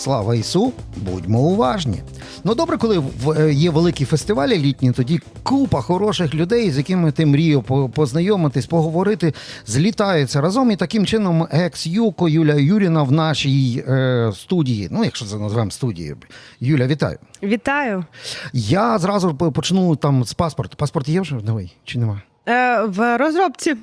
Слава Ісу, будьмо уважні. Ну добре, коли е, є великі фестивалі літні, тоді купа хороших людей, з якими ти мріяв познайомитись, поговорити, злітаються разом. І таким чином екс Юко Юля Юріна в нашій е, студії. Ну, якщо це назвемо студією. Юля, вітаю. Вітаю. Я зразу почну там з паспорту. Паспорт є вже новий чи нема? Е, в розробці.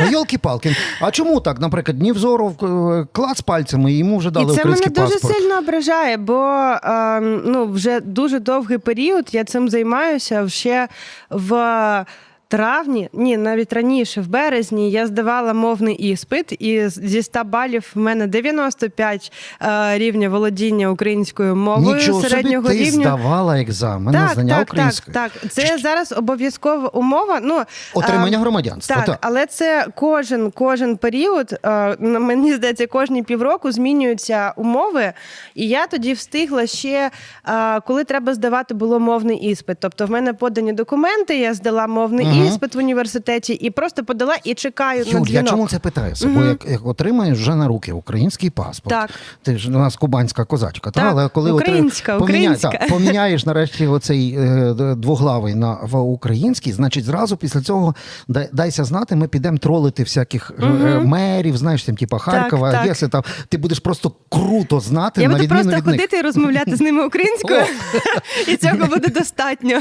А йолки-палки. А чому так? Наприклад, Нівзоров е, клац пальцями, і йому вже дали І це мене дуже паспорт. сильно ображає, бо е, ну, вже дуже довгий період я цим займаюся ще в. Травні, ні, навіть раніше, в березні, я здавала мовний іспит, і зі 100 балів в мене 95 е, рівня володіння українською мовою Нічого середнього собі, ти рівня. здавала екзамен на Так, знання так, так, української. так. Це зараз обов'язкова умова. Ну, Отримання е, громадянства. Так, Так. але це кожен кожен період. е, Мені здається, кожні півроку змінюються умови. І я тоді встигла ще, е, коли треба здавати було мовний іспит. Тобто, в мене подані документи, я здала мовний Мгм. іспит в університеті і просто подала і чекаю на Юль, я чому це питаюся? Бо як, як отримаєш вже на руки український паспорт, Так. ти ж у нас кубанська козачка, та? Так, але коли українська, отри- українська. так, поміняєш нарешті оцей е, двоглавий на в український, значить зразу після цього дай, дайся знати, ми підемо тролити всяких е, Мгм. мерів, знаєш, там, типа Харкова, так. Одеси, там, ти будеш просто круто знати Я на буду просто від них. ходити і розмовляти з ними українською, і цього буде достатньо.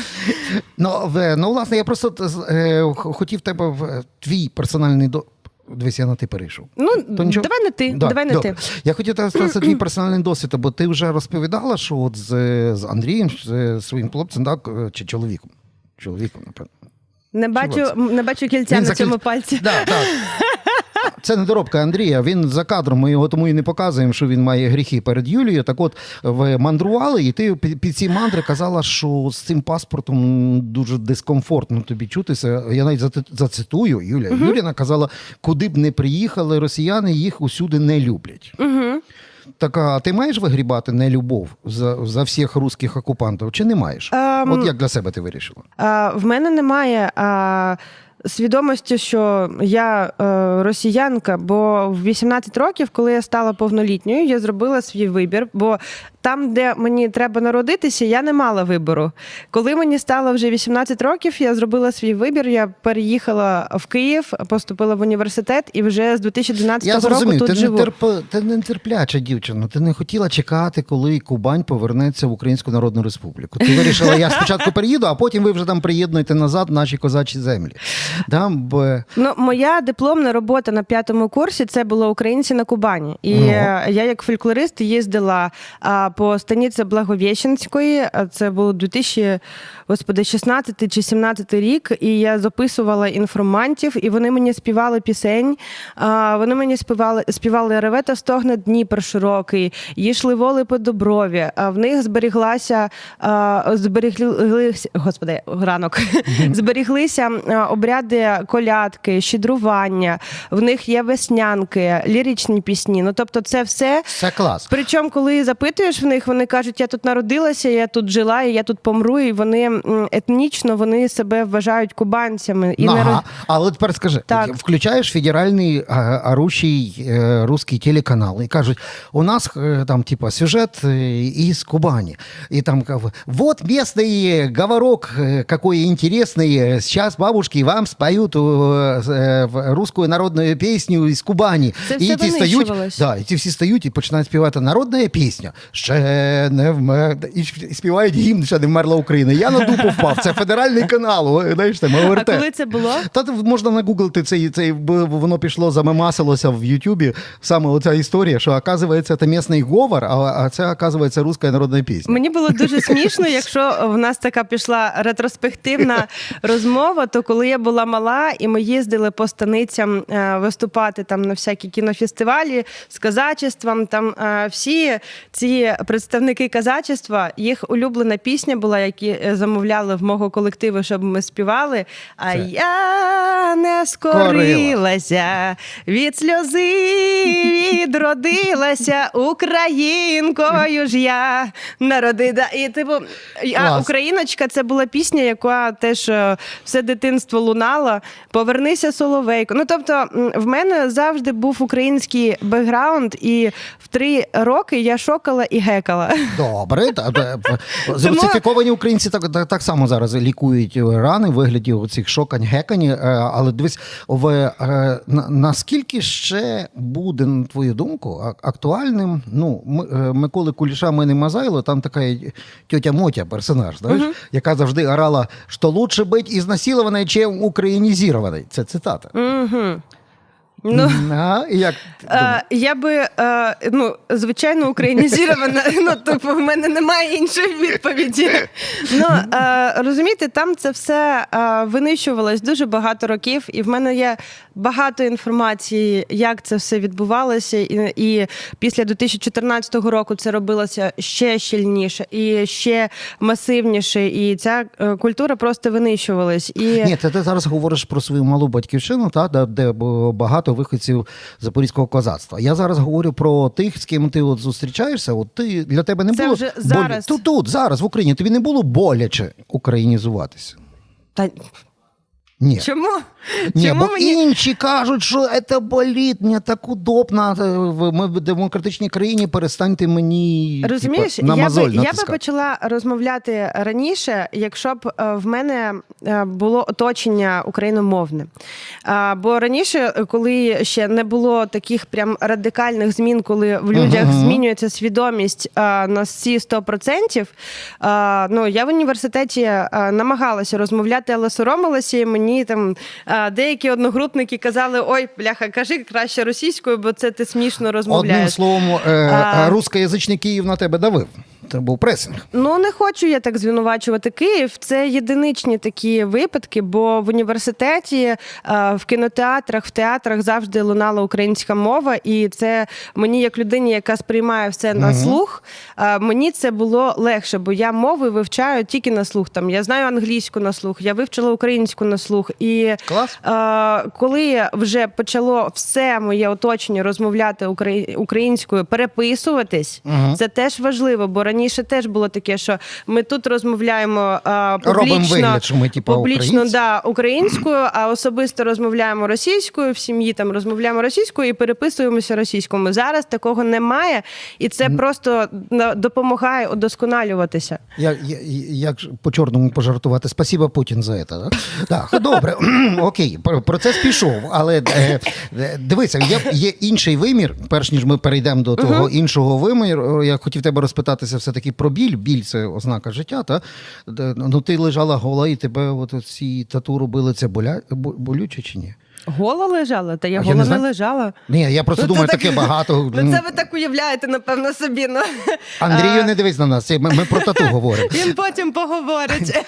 Ну, ну, власне, я просто е, хотів тебе в твій персональний до. Дивись, я на ти перейшов. Ну, То нічого? давай не ти, Да, давай не добре. ти. Я хотів тебе сказати твій персональний досвід, бо ти вже розповідала, що от з, з Андрієм, з своїм хлопцем, так, чи чоловіком. Чоловіком, напевно. Не бачу, не бачу кільця Він на закіль... цьому пальці. Да, так. Це недоробка Андрія. Він за кадром. Ми його тому і не показуємо, що він має гріхи перед Юлією. Так от ви мандрували, і ти під, ці мандри казала, що з цим паспортом дуже дискомфортно тобі чутися. Я навіть зацитую Юля. Юліна казала, куди б не приїхали росіяни, їх усюди не люблять. Угу. Так, а ти маєш вигрібати нелюбов за, за всіх русських окупантів, чи не маєш? Ем, От як для себе ти вирішила? А, в мене немає а, свідомості, що я е, росіянка, бо в 18 років, коли я стала повнолітньою, я зробила свій вибір. Бо там, де мені треба народитися, я не мала вибору. Коли мені стало вже 18 років, я зробила свій вибір. Я переїхала в Київ, поступила в університет і вже з 2012 Я року зрозумів, тут ти живу. терп... ти не терпляча дівчина. Ти не хотіла чекати, коли Кубань повернеться в Українську Народну Республіку. Ти вирішила, я спочатку приїду, а потім ви вже там приєднуєте назад наші козачі землі. Да? Бо... Ну, моя дипломна робота на п'ятому курсі це було українці на Кубані. І Ну. е, я, як фольклорист, їздила а, по станиці Благовєщенської. А Це був 2000, господи, 16 чи 17 рік. І я записувала інформантів, і вони мені співали пісень. А, вони мені співали, співали ревета стогне Дніпр широкий, їшли воли по Доброві. А в них зберіглася а, зберіглися, господи, ранок. зберіглися а, обряди колядки, щедрування. В них є веснянки, ліричні пісні. Ну тобто, це все. Це клас. Причому, коли запитуєш в них, вони кажуть, я тут народилася, я тут жила, і я тут помру. І вони етнічно вони себе вважають кубанцями. І Ну, ага. Але тепер скажи, Так. включаєш федеральний орущий е, русский телеканал і кажуть, у нас е, там типа сюжет е, із Кубані. І там вот местный говорок е, какой интересный. Сейчас бабушки вам споют е, е, русскую народную пісню із Кубані. Це і все ті стають, да, і ті всі стають і починають співати народна пісня. Ще не вмер... І співають гімн, ще не вмерла Україна. Я на дупу впав. Це федеральний канал. Знаєш, там А коли це було? Та можна нагуглити цей, цей воно пішло, замемасилося в Ютубі. Саме оця історія, що оказується, це місний говор, а, а це оказується руська народна пісня. Мені було дуже смішно, якщо в нас така пішла ретроспективна розмова, то коли я була мала, і ми їздили по станицям е, виступати там на всякі кінофестивалі з казачеством, там е, всі ці представники казачества, їх улюблена пісня була, які е, замовляли в мого колективу, щоб ми співали. А Це? я не скорилася від сльози відродилася українкою ж я народи. Да. І типу, а Україночка це була пісня, яка теж все дитинство лунала. Повернися соловейко. Ну тобто, в мене завжди був український бекграунд, і в три роки я шокала і гекала. Добре, та- та- українці так, так, так само зараз лікують рани в вигляді цих шокань, гекань. Е, Але дивись, в, е, наскільки ще буде, на твою думку, актуальним? Ну, е, Миколи Куліша ми не мазайло, там така тьотя Мотя персонаж, знаєш, яка завжди орала, що лучше бути ізнасилованою, чим українізованою. Це цитата. Угу. Ну, А, і як? Е, я би, е, ну, звичайно, українізована. Ну, типу, в мене немає іншої відповіді. Ну, е, розумієте, там це все е, винищувалось дуже багато років, і в мене є багато інформації, як це все відбувалося. І, і після 2014 року це робилося ще щільніше і ще масивніше. І ця культура просто винищувалась. І... Ні, ти, ти зараз говориш про свою малу батьківщину, та, де, де б- багато виходців запорізького козацтва. Я зараз говорю про тих, з ким ти от зустрічаєшся. От ти для тебе не Це було вже зараз. Тут, тут, зараз в Україні тобі не було боляче українізуватися. Та... Ні. Чому? Ні, Чому бо мені... інші кажуть, що це болить, мені так удобно. в- Ми в демократичній країні перестаньте мені Розумієш, типу, на я, би, я би почала розмовляти раніше, якщо б е, в мене е, було оточення україномовне. Бо раніше, коли ще не було таких прям радикальних змін, коли в людях Мгм. змінюється свідомість на всі 100%, е, ну я в університеті намагалася розмовляти, але соромилася, і мені там е, деякі одногрупники казали: ой, бляха, кажи краще російською, бо це ти смішно розмовляєш. Одним словом, е, А- рускоязичний Київ на тебе давив. Був пресинг. Ну не хочу я так звинувачувати Київ. Це єдиничні такі випадки, бо в університеті, е, в кінотеатрах, в театрах завжди лунала українська мова, і це мені, як людині, яка сприймає все на слух, е, мені це було легше, бо я мови вивчаю тільки на слух. Там я знаю англійську на слух, я вивчила українську на слух. І Клас. Е, коли вже почало все моє оточення розмовляти українською, переписуватись, це теж важливо, бо раніше теж було таке, що ми тут розмовляємо Робимо публічно, вигляд, що ми типу публічно українці. да, українською, а особисто розмовляємо російською в сім'ї, там розмовляємо російською і переписуємося російською. Зараз такого немає, і це просто допомагає удосконалюватися. Я, я, як по чорному пожартувати? Спасіба Путін за це. Так, так добре, окей, про- процес пішов. Але е, е, дивися, є, є інший вимір, перш ніж ми перейдемо до того іншого виміру. Я хотів тебе розпитатися все-таки про біль. Біль це ознака життя. Та? Ну ти лежала гола, і тебе от ці тату робили це боля, болюче чи ні? Гола лежала, та я А я гола не не, лежала. Ні, я просто Ну, думаю, так- таке багато. Ну, це ви так уявляєте, напевно, собі. Ну. Андрію, не дивись на нас. Ми, ми про тату говоримо. Він потім поговорить.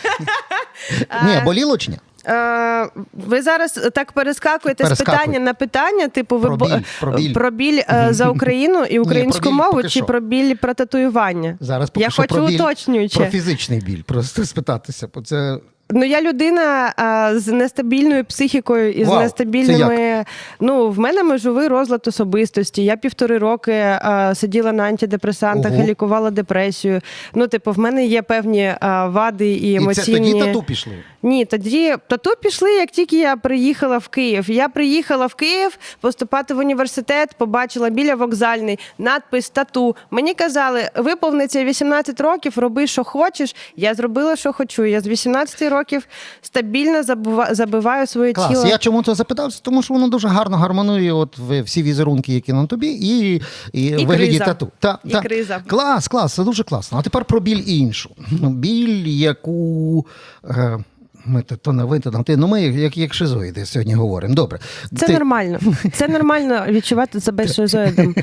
Ні, боліло чи ні? Е, Ви зараз так перескакуєте з питання на питання, типу, ви Про біль, про біль. про біль, е, за Україну і українську біль мову, чи що. про біль про татуювання? Зараз поки Я що хочу про біль, уточнююче. Про фізичний біль, просто спитатися. Бо це Ну, я людина а, з нестабільною психікою і Вау, з нестабільними. Ну, в мене межовий розлад особистості. Я півтори роки а, сиділа на антидепресантах Ого. і лікувала депресію. Ну, типу, в мене є певні а, вади і і це тоді тату пішли. Ні, тоді тату пішли, як тільки я приїхала в Київ. Я приїхала в Київ поступати в університет, побачила біля вокзальний надпис тату. Мені казали, виповниться 18 років, роби, що хочеш. Я зробила, що хочу. Я з 18 років стабільно забиваю своє Клас. тіло. Я чому це запитався? Тому що воно дуже гарно гармонує от всі візерунки, які на тобі, і, і, І вигляді криза. тату. Та, І та. криза. Клас, клас, це дуже класно. А тепер про біль іншу. Біль, яку. Е, ми то, то не ви, то не ти. Ну, ми як, як шизоїди сьогодні говоримо. Добре. Це ти, нормально. Це нормально відчувати себе шизоїдом.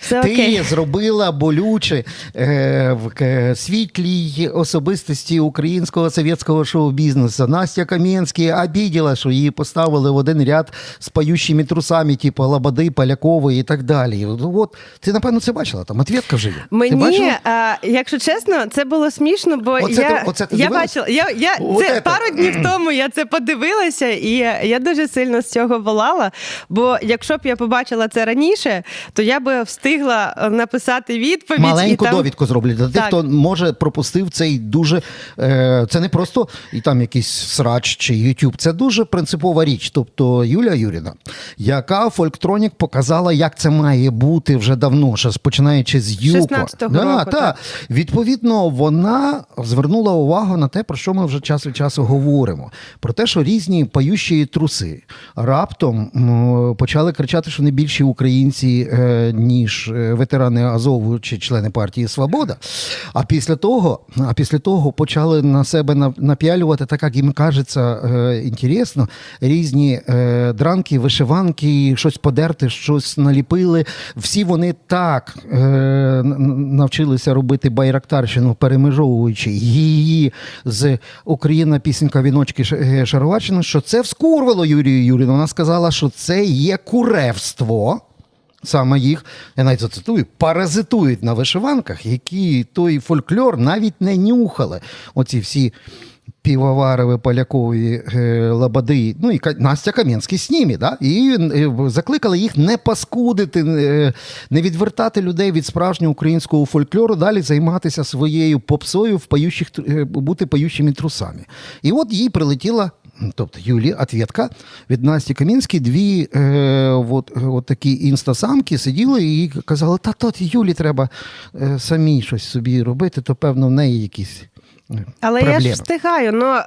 Все Ти окей. зробила болюче е, в к- світлій особистості українського совєтського шоу-бізнесу. Настя Кам'янський обіділа, що її поставили в один ряд з паючими трусами, типу Лободи, Полякової і так далі. Ну, От ти напевно це бачила. Там ответка вже є. Мені, а, якщо чесно, це було смішно, бо Оце я, ти- оце ти я дивилась? бачила. Я, я, це. пару днів тижнів тому я це подивилася, і я дуже сильно з цього волала. Бо якщо б я побачила це раніше, то я би встигла е, написати відповідь. Маленьку і там... довідку зроблять для тих, хто може пропустив цей дуже. Е, це не просто і там якийсь срач чи YouTube, це дуже принципова річ. Тобто Юлія Юріна, яка Фольктронік показала, як це має бути вже давно, ще починаючи з Юко. 16-го да, року, та. так. Відповідно, вона звернула увагу на те, про що ми вже час від часу говоримо. Про те, що різні пающі труси раптом почали кричати, що не більші українці, е, ніж е, ветерани Азову чи члени партії Свобода. А після того, а після того почали на себе напялювати, так як їм кажеться, е, інтересно, різні дранки, вишиванки, щось подерти, щось наліпили. Всі вони так навчилися робити байрактарщину, перемежовуючи її з Україна пісенька віночки е, Шароварщини, що це вскурвало Юрію Юріну. Вона сказала, що це є куревство. Саме їх, я навіть зацитую, паразитують на вишиванках, які той фольклор навіть не нюхали. Оці всі півоварові, полякові е, лабади, ну і Настя Кам'янський з ними, да? і е, закликали їх не паскудити, е, не відвертати людей від справжнього українського фольклору, далі займатися своєю попсою, в пающих, е, бути паючими трусами. І от їй прилетіла Тобто Юлі, ответка від Насті Камінської, дві е, от, от такі інстасамки сиділи і казали, та тут Юлі треба е, самі щось собі робити, то певно в неї якісь. Е, Але я ж встигаю. Ну е,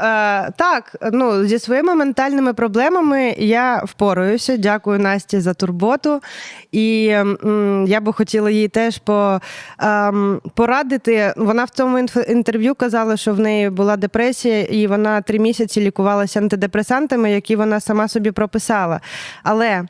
так, ну зі своїми ментальними проблемами я впораюся. Дякую Насті за турботу. І м, я би хотіла їй теж по, ем, порадити. Вона в цьому інтерв'ю казала, що в неї була депресія, і вона три місяці лікувалася антидепресантами, які вона сама собі прописала. Але е,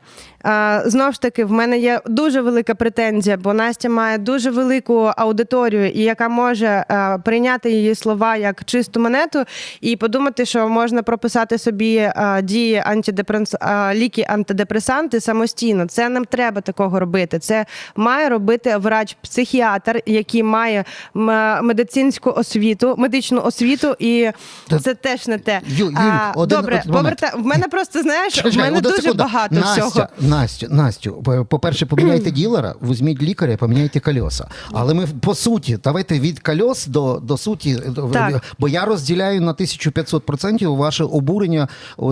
знову ж таки, в мене є дуже велика претензія, бо Настя має дуже велику аудиторію, і яка може е, прийняти її слова як чисту монету, і подумати, що можна прописати собі е, дії антидепрес... е, ліки антидепресанти самостійно. Це не треба такого робити. Це має робити врач-психіатр, який має медицинську освіту, медичну освіту, і Та- це теж не те. Ю- Юль, А, один- Добре, один поверта... в мене просто знаєш, Чекай, в мене дуже секунду. багато Настя, всього. Настю, Настю, по- по-перше, поміняйте ділера, візьміть лікаря, поміняйте кольоса. Але ми по суті, давайте від кольос до, до суті, Так. бо я розділяю на 1500% ваше обурення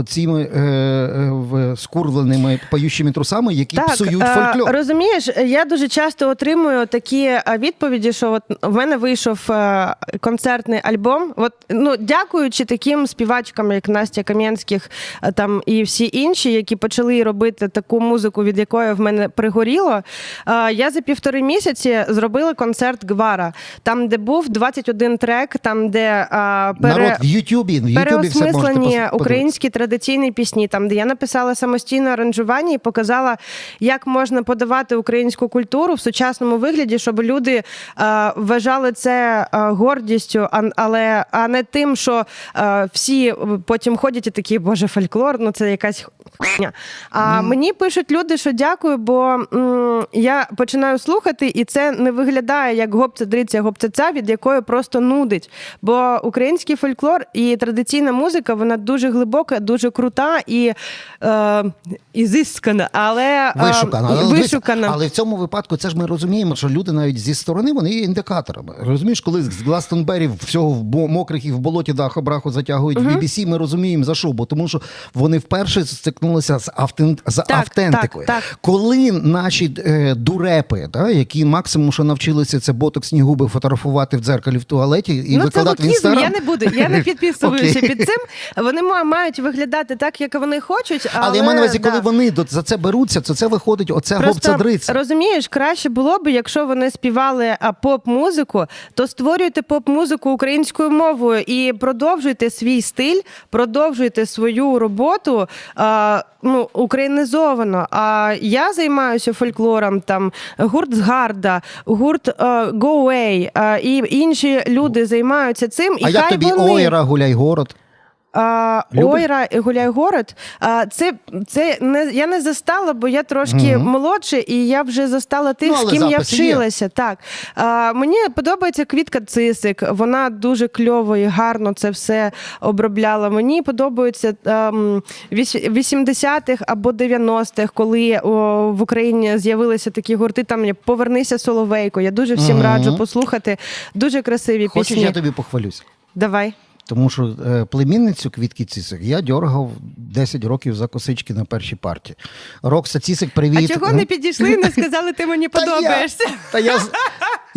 цими е, е, скурвленими паючими трусами, які псують е, фольклор. Розумієш, я дуже часто отримую такі відповіді, що от в мене вийшов е, концертний альбом. От ну дякуючи таким співачкам, як Настя Кам'янських, е, там і всі інші, які почали робити таку музику, від якої в мене пригоріло. е, Я за півтори місяці зробила концерт Гвара, там, де був 21 трек, там де е, пере... Народ в Ютубі, в Переосмислені українські традиційні пісні, там де я написала самостійне аранжування і показала, як можна подавати українську культуру в сучасному вигляді, щоб люди е, вважали це гордістю, але а не тим, що всі потім ходять і такі, боже, фольклор, ну це якась хуйня. А мені пишуть люди, що дякую, бо м, я починаю слухати, і це не виглядає як гопця-дриця, гопця-ця, від якої просто нудить. Бо український фольклор і традиційна музика, вона дуже глибока, дуже крута і е, ізискана, але е, Вишукана. Але, вишукана. але в цьому випадку це ж ми розуміємо, що люди навіть зі сторони вони є індикаторами. Розумієш, коли з Гластонбері всього в бо- мокрих і в болоті даху браху затягують в BBC, ми розуміємо за що, бо тому що вони вперше стикнулися з, автен... з Так, автентикою. так, так. Коли наші е, дурепи, да, які максимум, що навчилися, це ботоксні губи фотографувати в дзеркалі в туалеті і ну, це викладати в лукізм, інстаграм. я не буду. Я не підписуюся Окей. під цим. Вони ма- мають виглядати так, як вони хочуть. Але, Але я маю на увазі, коли да. вони до- за це беруться, то це виходить оце Просто гопця-дриця. розумієш, краще було б, якщо вони співали а, поп-музику, то створюйте поп-музику українською мовою і продовжуйте свій стиль, продовжуйте свою роботу а, ну, українізовано. А я займаюся фольклором, там гурт Згарда, гурт а, Go Away, і інші люди займаються цим. І А як тобі вони... Ойра, гуляй город? А, Ойра і Гуляй город. А, це, це не я не застала, бо я трошки Мгм. молодше, і я вже застала тих, Ну, з ким я записи є. вчилася. Так а, мені подобається квітка Цисик. Вона дуже кльово і гарно це все обробляла. Мені подобаються ем, вісь- 80-х або 90-х, коли о, в Україні з'явилися такі гурти. Там Повернися Соловейко. Я дуже всім Мгм. раджу послухати. Дуже красиві Хочеш, пісні. я тобі похвалюсь? Давай. Тому що е, племінницю квітки Цісик я дьоргав 10 років за косички на першій партії. Рокса Цісик, привіт. А чого не підійшли і не сказали, ти мені Та я- подобаєшся? Та я,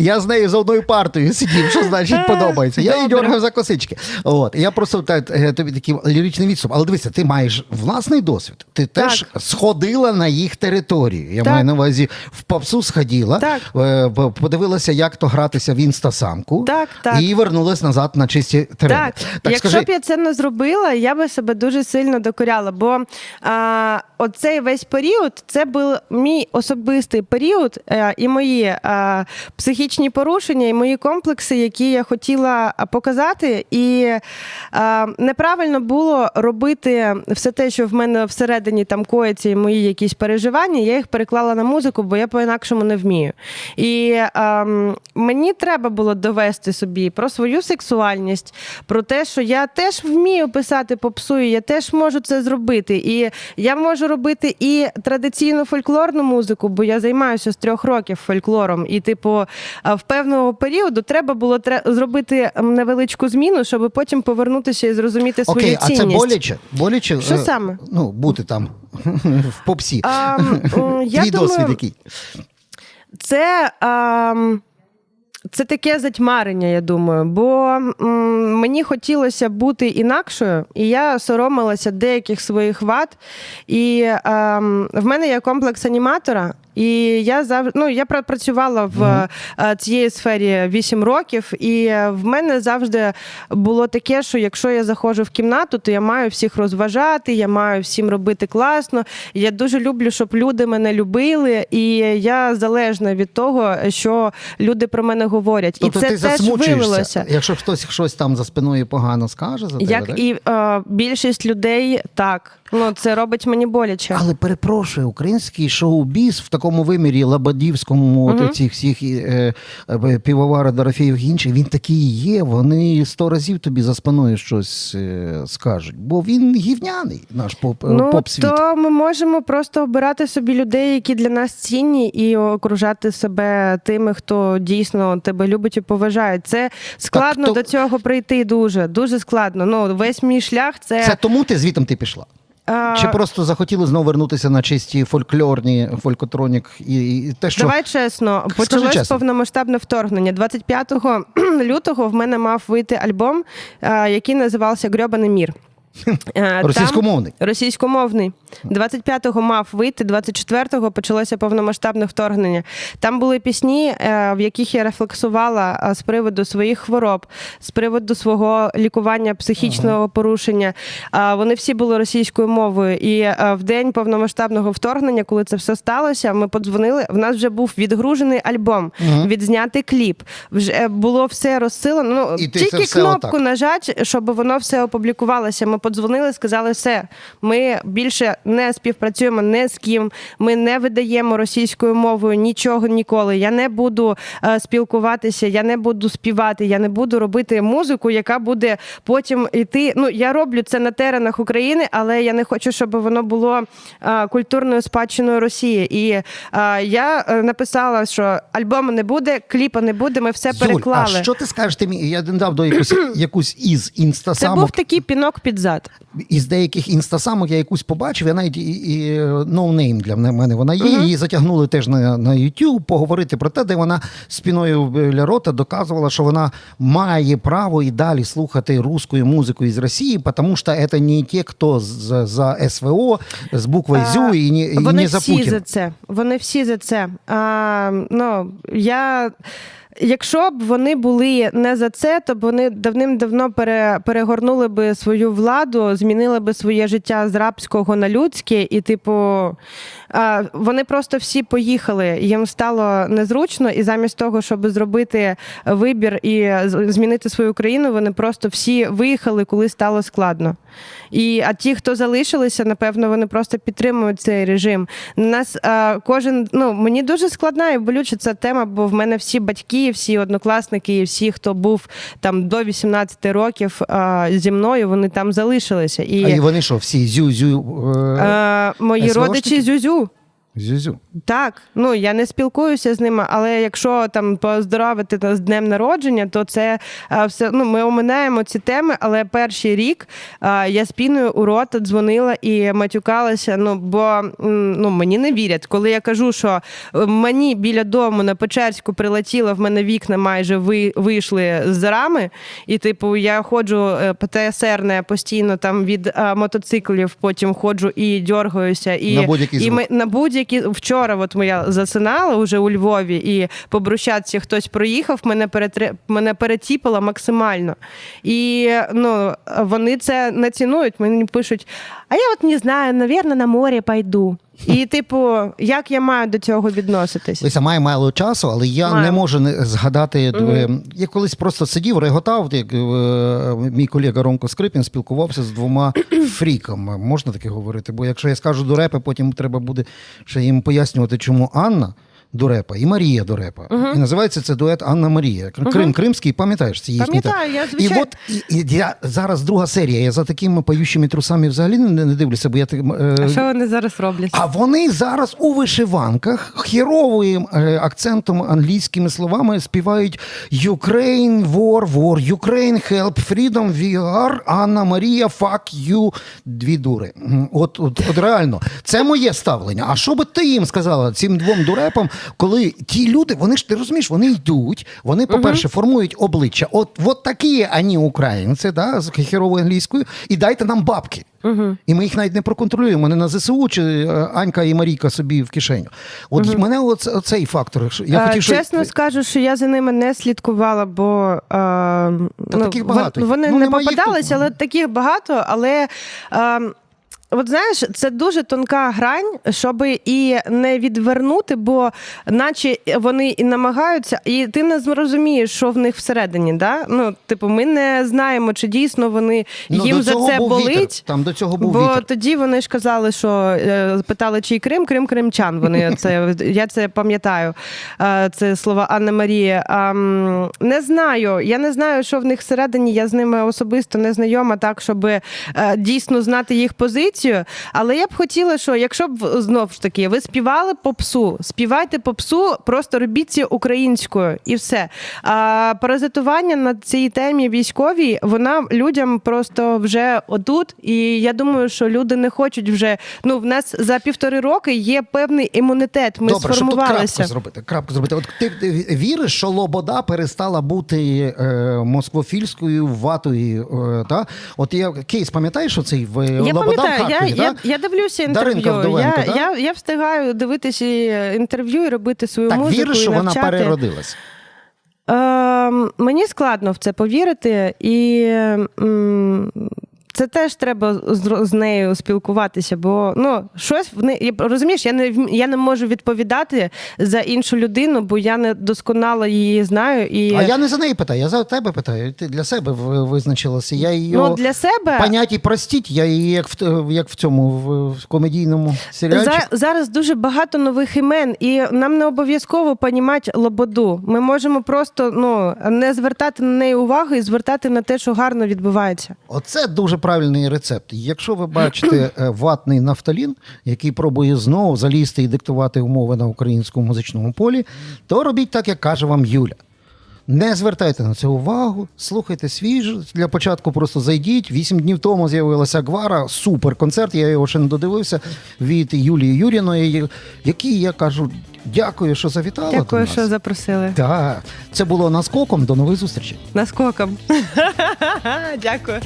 я з нею за одною партою сидів, що значить подобається. Я її дергав за косички. От я просто так, е, тобі такий ліричний відступ. Але дивися, ти маєш власний досвід. Ти теж сходила на їх територію. Я Так. маю на увазі в попсу сходила, Так. е, подивилася, як то гратися в інстасамку, Так, так. і вернулась назад на чисті терени. Так, якщо скажи, б я це не зробила, я би себе дуже сильно докоряла. Бо а, оцей весь період це був мій особистий період, е, і мої а, психічні порушення, і мої комплекси, які я хотіла показати. І а, неправильно було робити все те, що в мене всередині там коїться, і мої якісь переживання. Я їх переклала на музику, бо я по-інакшому не вмію. І ем, мені треба було довести собі про свою сексуальність, про те, що я теж вмію писати попсу, і я теж можу це зробити. І я можу робити і традиційну фольклорну музику, бо я займаюся з трьох років фольклором. І, типу, в певного періоду треба було тре- зробити невеличку зміну, щоб потім повернутися і зрозуміти свою Окей, а це боляче? Боляче Що е, саме? Ну, бути там в попсі. А, я Твій думаю, досвід який? Це, ам, це таке затьмарення, я думаю. Бо м, мені хотілося бути інакшою, і я соромилася деяких своїх вад. І ам, в мене є комплекс аніматора. І я завжди ну, я працювала в е, цієї сфері 8 років, і е, в мене завжди було таке, що якщо я заходжу в кімнату, то я маю всіх розважати, я маю всім робити класно. Я дуже люблю, щоб люди мене любили, і я залежна від того, що люди про мене говорять. Тобто і це ти теж вилилося. якщо хтось щось там за спиною погано скаже за тебе, Як так? і е, більшість людей, так. Ну, це робить мені боляче. Але перепрошую, український шоу-біз в такому вимірі Лабадівському, от цих всіх е, е, півовара, Дорофеїв і інших, він такий є. Вони сто разів тобі за спиною щось е, скажуть. Бо він гівняний, наш поп, Ну, поп-світ. то ми можемо просто обирати собі людей, які для нас цінні, і окружати себе тими, хто дійсно тебе любить і поважає. Це складно то- до цього прийти дуже, дуже складно. Ну, весь мій шлях це, Це тому ти звітом ти пішла? Чи просто захотіли знову вернутися на чисті фольклорні, фолькотронік і, і те, що Давай чесно, почалось чесно. повномасштабне вторгнення. 25 лютого в мене мав вийти альбом, який називався Грьобаний мір. Е, там- російськомовний? Російськомовний. 25-го мав вийти, 24-го почалося повномасштабне вторгнення. Там були пісні, е, в яких я рефлексувала е, з приводу своїх хвороб, з приводу свого лікування психічного порушення. Вони всі були російською мовою. І в день повномасштабного вторгнення, коли це все сталося, ми подзвонили. В нас вже був відгружений альбом, Мгм. відзнятий кліп. Вже було все розсилено. Ну І тільки кнопку отак. нажать, щоб воно все опублікувалося. Ми подзвонили, сказали, все, ми більше не співпрацюємо не з ким. Ми не видаємо російською мовою нічого ніколи. Я не буду е, спілкуватися, я не буду співати, я не буду робити музику, яка буде потім йти. Ну я роблю це на теренах України, але я не хочу, щоб воно було е, культурною спадщиною Росії. І е, я написала, що альбому не буде, кліпа не буде. Ми все Зуль, переклали. а що ти скажеш? Ти мені- я дав до якусь, якусь із Це був такий пінок під зад. Із деяких інстасамок я якусь побачив, я навіть і, ноунейм для мене вона є. Її затягнули теж на, на YouTube поговорити про те, де вона спіною біля рота доказувала, що вона має право і далі слухати русскую музику із Росії, тому що це не ті, хто за, за СВО з буквою ЗЮ і не, і Вони не за всі за це. Вони всі за це. А, ну, я... Якщо б вони були не за це, то б вони давним-давно пере, перегорнули би свою владу, змінили би своє життя з рабського на людське, і, типу, Вони просто всі поїхали. Їм стало незручно, і замість того, щоб зробити вибір і змінити свою країну, вони просто всі виїхали, коли стало складно. І а ті, хто залишилися, напевно, вони просто підтримують цей режим. На Нас а, кожен ну мені дуже складна і болюча ця тема, бо в мене всі батьки, всі однокласники, і всі, хто був там до 18 років а, зі мною, вони там залишилися. І, А і вони що, всі зю-зю? Е, мої СВОшники? родичі зюзю. Зю-зю. Так, ну я не спілкуюся з ними, але якщо там поздоровити з днем народження, то це а, все. Ну ми оминаємо ці теми. Але перший рік а, я спіною у рота дзвонила і матюкалася. Ну бо ну мені не вірять, коли я кажу, що е, мені біля дому на Печерську прилетіло, в мене вікна майже ви, вийшли з рами, і типу я ходжу е, ПТСР постійно там від а, мотоциклів, потім ходжу і дьоргаюся, і На будь-який і ми на будь-які вчора. От моя засинала уже у Львові, і по брущатці хтось проїхав, мене перетре... мене перетіпало максимально. І ну вони це не цінують. Мені пишуть: а я от не знаю, навірно, на море пойду. І, типу, як я маю до цього відноситись? Лися має мало часу, але я Маю. не можу не згадати. е, Я колись просто сидів, реготав, як е, мій колега Ромко Скрипін спілкувався з двома фріками. Можна таке говорити? Бо якщо я скажу дурепи, потім треба буде ще їм пояснювати, чому Анна. Дурепа і Марія Дурепа. І називається це дует Анна Марія. Крим Кримський, пам'ятаєш, це їхній. Пам'ятаю, я, І от і, і я зараз друга серія. Я за такими поющими трусами взагалі не, не дивлюся, бо я так, е, А що вони зараз роблять? а вони зараз у вишиванках хіровим е, акцентом англійськими словами співають Ukraine, war, war, Ukraine, help, freedom, we are, Анна Марія, fuck you, дві дури. От, от, от реально, це моє ставлення. А що би ти їм сказала цим двом дурепам, коли ті люди, вони ж ти розумієш, вони йдуть, вони, по-перше, формують обличчя. От, от такі ані українці, да, з хіровою англійською, і дайте нам бабки. Угу. І ми їх навіть не проконтролюємо не на ЗСУ чи е, Анька і Марійка собі в кишеню. От мене оце, оцей фактор. Я Е, хотів, що- Чесно скажу, що я за ними не слідкувала, бо е, ну, таких багато. вони Ну, не немає їх але таких багато. Але е, от знаєш, це дуже тонка грань, щоб і не відвернути, бо наче вони і намагаються, і ти не зрозумієш, що в них всередині. Да? Ну, типу, ми не знаємо, чи дійсно вони Ну, їм за це болить. Вітер. Там до цього був Бо вітер. тоді вони ж казали, що е, питали, чий Крим, Крим Кримчан. Вони це я це пам'ятаю. Е, Це слова Анни Марії. Не знаю. Я не знаю, що в них всередині. Я з ними особисто не знайома, так щоб е, дійсно знати їх позицію. Але я б хотіла, що якщо б знов ж таки ви співали попсу, співайте попсу, просто робіть це українською і все. А паразитування на цій темі військовій, вона людям просто вже отут. І я думаю, що люди не хочуть вже. Ну, в нас за півтори роки є певний імунітет. Ми Добре, щоб тут крапку сформувалися. зробити. Крапку зробити. От ти, віриш, що Лобода перестала бути е, москвофільською ватою? Е, та? От я кейс, пам'ятаєш, що цей в Я Лобода в Харкові, я, да? я дивлюся інтерв'ю. Вдовенко, я, да? я, я встигаю дивитися інтерв'ю і робити свою Так, музику. віриш, і що вона переродилась? Е, мені складно в це повірити, і м, це теж треба з, з нею спілкуватися, бо ну щось в неї розумієш, я не я не можу відповідати за іншу людину, бо я не досконало її знаю. І А я не за неї питаю, я за тебе питаю. Ти для себе визначилася. Я її ну, для себе поняття простіть, я її як в, як в цьому в, комедійному серіальчику. За, зараз дуже багато нових імен, і нам не обов'язково понімати лободу. Ми можемо просто ну не звертати на неї увагу і звертати на те, що гарно відбувається. Оце дуже правильний рецепт. Якщо ви бачите е, ватний нафталін, який пробує знову залізти і диктувати умови на українському музичному полі, то робіть так, як каже вам Юля. Не звертайте на це увагу, слухайте свіж. Для початку просто зайдіть. Вісім днів тому з'явилася Гвара, супер концерт. Я його ще не додивився від Юлії Юріної, якій я кажу дякую, що завітала. Дякую, до нас. що запросили. Так, це було наскоком. До нових зустрічей. Наскоком. Дякую.